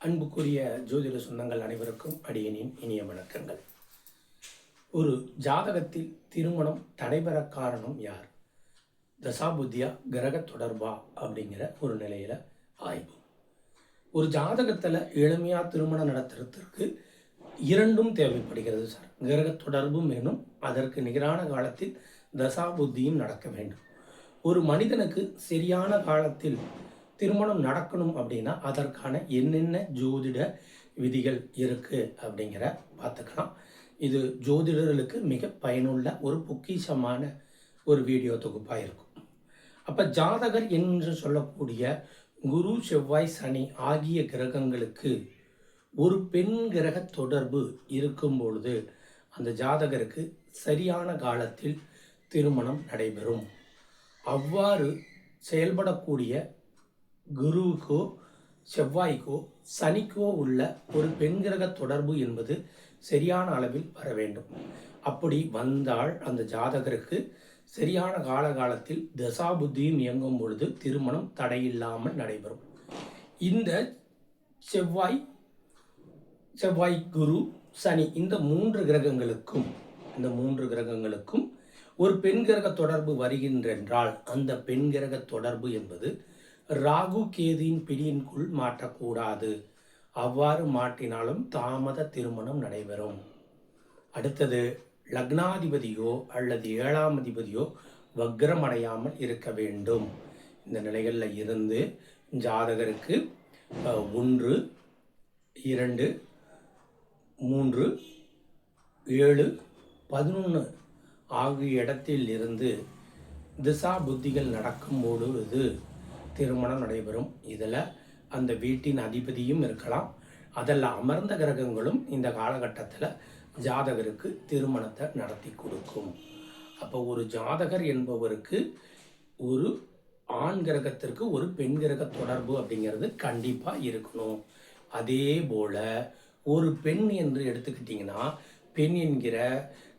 அன்புக்குரிய ஜோதிட சொந்தங்கள் அனைவருக்கும் அடியனின் இனிய வணக்கங்கள். ஒரு ஜாதகத்தில் திருமணம் தடைபெற காரணம் யார்? தசாபுத்தியா கிரக தொடர்பா அப்படிங்கிற ஒரு நிலையில் ஆய்வு. ஒரு ஜாதகத்தில் எளிமையாக திருமணம் நடத்துறதுக்கு இரண்டும் தேவைப்படுகிறது சார். கிரக தொடர்பும் வேணும். அதற்கு நிகரான காலத்தில் தசாபுத்தியும் நடக்க வேண்டும். ஒரு மனிதனுக்கு சரியான காலத்தில் திருமணம் நடக்கணும் அப்படின்னா அதற்கான என்னென்ன ஜோதிட விதிகள் இருக்குது அப்படிங்கிற பார்த்துக்கலாம். இது ஜோதிடர்களுக்கு மிக பயனுள்ள ஒரு பொக்கிஷமான ஒரு வீடியோ தொகுப்பாக இருக்கும். அப்போ ஜாதகர் என்று சொல்லக்கூடிய குரு செவ்வாய் சனி ஆகிய கிரகங்களுக்கு ஒரு பெண் கிரக தொடர்பு இருக்கும் பொழுது அந்த ஜாதகருக்கு சரியான காலத்தில் திருமணம் நடைபெறும். அவ்வாறு செயல்படக்கூடிய குருவுக்கோ செவ்வாய்க்கோ சனிக்கோ உள்ள ஒரு பெண் கிரக தொடர்பு என்பது சரியான அளவில் வர வேண்டும். அப்படி வந்தால் அந்த ஜாதகருக்கு சரியான காலகாலத்தில் தசாபுத்தியும் இயங்கும் பொழுது திருமணம் தடையில்லாமல் நடைபெறும். இந்த செவ்வாய் செவ்வாய் குரு சனி இந்த மூன்று கிரகங்களுக்கும் இந்த மூன்று கிரகங்களுக்கும் ஒரு பெண் கிரக தொடர்பு வருகின்றென்றால் அந்த பெண் கிரக தொடர்பு என்பது ராகு கேதியின் பிடியின்குள் மாட்டக்கூடாது. அவ்வாறு மாட்டினாலும் தாமத திருமணம் நடைபெறும். அடுத்தது லக்னாதிபதியோ அல்லது ஏழாம் அதிபதியோ வக்ரம் அடையாமல் இருக்க வேண்டும். இந்த நிலைகளில் இருந்து ஜாதகருக்கு ஒன்று இரண்டு மூன்று ஏழு பதினொன்று ஆகிய இடத்தில் இருந்து திசா புத்திகள் நடக்கும் பொழுது திருமணம் நடைபெறும். இதில் அந்த வீட்டின் அதிபதியும் இருக்கலாம். அதில் அமர்ந்த கிரகங்களும் இந்த காலகட்டத்தில் ஜாதகருக்கு திருமணத்தை நடத்தி கொடுக்கும். அப்போ ஒரு ஜாதகர் என்பவருக்கு ஒரு ஆண் கிரகத்திற்கு ஒரு பெண் கிரக தொடர்பு அப்படிங்கிறது கண்டிப்பாக இருக்கணும். அதே போல் ஒரு பெண் என்று எடுத்துக்கிட்டிங்கன்னா பெண் என்கிற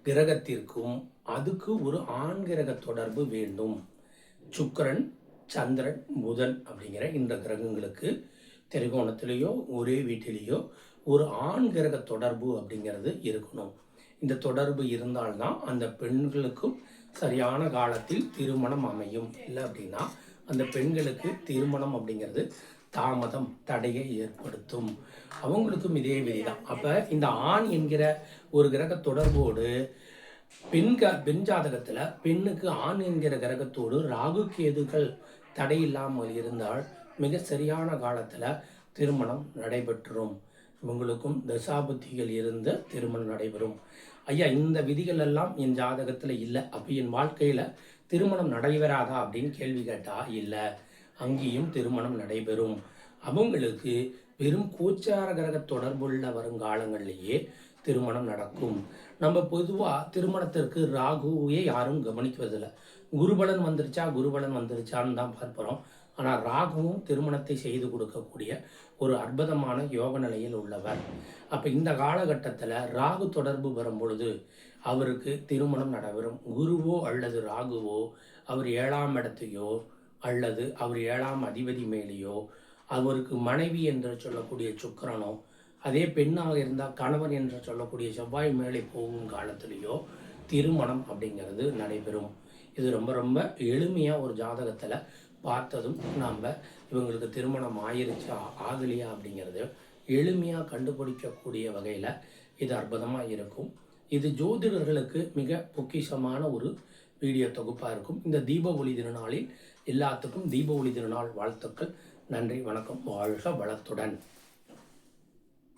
கிரகத்திற்கும் அதுக்கு ஒரு ஆண் கிரக தொடர்பு வேண்டும். சுக்கரன் சந்திரன் புதன் அப்படிங்கிற இந்த கிரகங்களுக்கு திரிகோணத்திலேயோ ஒரே வீட்டிலேயோ ஒரு ஆண் கிரக தொடர்பு அப்படிங்கிறது இருக்கணும். இந்த தொடர்பு இருந்தால்தான் அந்த பெண்களுக்கும் சரியான காலத்தில் திருமணம் அமையும். இல்லை அப்படின்னா அந்த பெண்களுக்கு திருமணம் அப்படிங்கிறது தாமதம் தடையை ஏற்படுத்தும். அவங்களுக்கும் இதே விதிதான். அப்போ இந்த ஆண் என்கிற ஒரு கிரக தொடர்போடு பெண் க பெண் ஜாதகத்தில் பெண்ணுக்கு ஆண் என்கிற கிரகத்தோடு ராகு கேதுகள் தடையில்லாமல் இருந்தால் மிக சரியான காலத்தில் திருமணம் நடைபெற்றும் உங்களுக்கும் தசாபுத்திகள் இருந்த திருமணம் நடைபெறும். ஐயா இந்த விதிகள் எல்லாம் என் ஜாதகத்தில் இல்லை. அப்போ என் வாழ்க்கையில் திருமணம் நடைபெறாதா அப்படின்னு கேள்வி கேட்டால் இல்லை. அங்கேயும் திருமணம் நடைபெறும். அவங்களுக்கு பெரும் கோச்சார கிரக தொடர்புள்ள வருங்காலங்களிலேயே திருமணம் நடக்கும். நம்ம பொதுவாக திருமணத்திற்கு ராகுவே யாரும் கவனிக்குவதில்லை. குருபலன் வந்துருச்சா குருபலன் வந்துருச்சான்னு தான் பார்ப்போம் ஆனால் ராகுவும் திருமணத்தை செய்து கொடுக்கக்கூடிய ஒரு அற்புதமான யோக நிலையில் உள்ளவர். அப்போ இந்த காலகட்டத்தில் ராகு தொடர்பு வரும் பொழுது அவருக்கு திருமணம் நடைபெறும். குருவோ அல்லது ராகுவோ அவர் ஏழாம் இடத்தையோ அல்லது அவர் ஏழாம் அதிபதி மேலேயோ அவருக்கு மனைவி என்று சொல்லக்கூடிய சுக்கரனோ அதே பெண்ணாக இருந்தால் கணவன் என்று சொல்லக்கூடிய செவ்வாய் மேலே போகும் காலத்திலேயோ திருமணம் அப்படிங்கிறது நடைபெறும். இது ரொம்ப ரொம்ப எளிமையாக ஒரு ஜாதகத்தில் பார்த்ததும் நாம் இவங்களுக்கு திருமணம் ஆயிருச்சா ஆகலையா அப்படிங்கிறது எளிமையாக கண்டுபிடிக்கக்கூடிய வகையில் இது அற்புதமாக இருக்கும். இது ஜோதிடர்களுக்கு மிக பொக்கிஷமான ஒரு வீடியோ தொகுப்பாக இருக்கும். இந்த தீப ஒளி திருநாளில் எல்லாத்துக்கும் தீப ஒளி திருநாள் வாழ்த்துக்கள். நன்றி வணக்கம். வாழ்க வளத்துடன்.